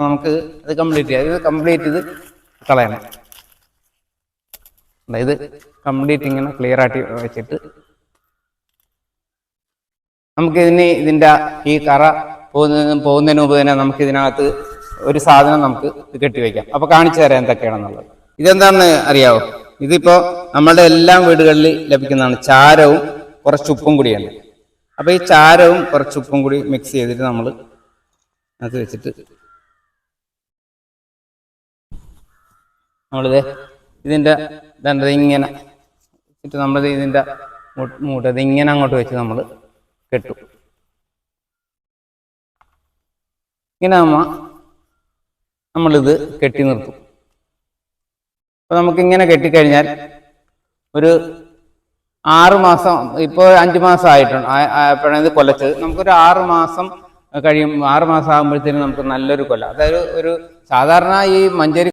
നമുക്ക് അത് കംപ്ലീറ്റ് ചെയ്യാം. ഇത് കംപ്ലീറ്റ് ഇത് കളയണം. ഇത് കംപ്ലീറ്റ് ഇങ്ങനെ ക്ലിയർ ആയിട്ട് വെച്ചിട്ട് നമുക്ക് ഇതിന് ഇതിന്റെ ഈ കറ പോകുന്നതിന് പോകുന്നതിന് മുമ്പ് തന്നെ നമുക്ക് ഇതിനകത്ത് ഒരു സാധനം നമുക്ക് കെട്ടിവെക്കാം അപ്പൊ കാണിച്ചു തരാം എന്തൊക്കെയാണെന്നുള്ളത്. ഇതെന്താണെന്ന് അറിയാവോ? ഇതിപ്പോ നമ്മളുടെ എല്ലാ വീടുകളിൽ ലഭിക്കുന്നതാണ് ചാരവും കുറച്ച് ഉപ്പും കൂടിയാണ് അപ്പൊ ഈ ചാരവും കുറച്ച് ഉപ്പും കൂടി മിക്സ് ചെയ്തിട്ട് നമ്മൾ അത് വെച്ചിട്ട് നമ്മളിത് ഇതിന്റെ രണ്ടത് ഇങ്ങനെ വെച്ചിട്ട് നമ്മളിത് ഇതിന്റെ മൂട്ടത് ഇങ്ങനെ അങ്ങോട്ട് വെച്ച് നമ്മൾ കെട്ടും. ഇങ്ങനെ അമ്മ നമ്മളിത് കെട്ടി നിർത്തും. അപ്പോൾ നമുക്കിങ്ങനെ കെട്ടിക്കഴിഞ്ഞാൽ ഒരു ആറ് മാസം ഇപ്പോൾ അഞ്ച് മാസം ആയിട്ടുണ്ട്. ആയപ്പോഴാണ് ഇത് കൊലച്ചത് നമുക്കൊരു ആറ് മാസം കഴിയും. ആറ് മാസം ആകുമ്പോഴത്തേനും നമുക്ക് നല്ലൊരു കൊല. അതായത് ഒരു സാധാരണ ഈ മഞ്ചേരി